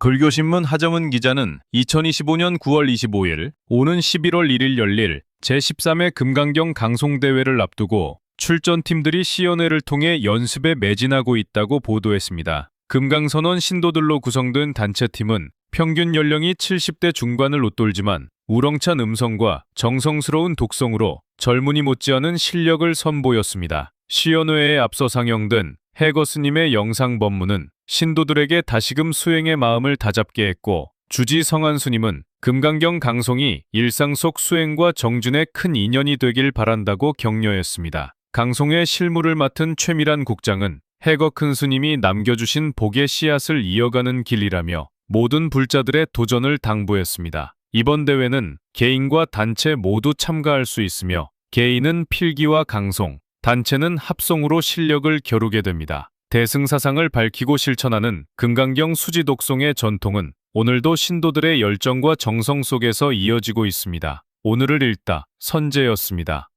글교신문 하정은 기자는 2025년 9월 25일 오는 11월 1일 열릴 제13회 금강경 강송대회를 앞두고 출전팀들이 시연회를 통해 연습에 매진하고 있다고 보도했습니다. 금강선원 신도들로 구성된 단체팀은 평균 연령이 70대 중반을 웃돌지만 우렁찬 음성과 정성스러운 독성으로 젊은이 못지않은 실력을 선보였습니다. 시연회에 앞서 상영된 해거스님의 영상 법문은 신도들에게 다시금 수행의 마음을 다잡게 했고 주지 성한수님은 금강경 강송이 일상 속 수행과 정준의 큰 인연이 되길 바란다고 격려했습니다. 강송의 실무를 맡은 최미란 국장은 해거 큰 스님이 남겨주신 복의 씨앗을 이어가는 길이라며 모든 불자들의 도전을 당부했습니다. 이번 대회는 개인과 단체 모두 참가할 수 있으며 개인은 필기와 강송, 단체는 합송으로 실력을 겨루게 됩니다. 대승사상을 밝히고 실천하는 금강경 수지 독송의 전통은 오늘도 신도들의 열정과 정성 속에서 이어지고 있습니다. 오늘을 읽다 선재였습니다.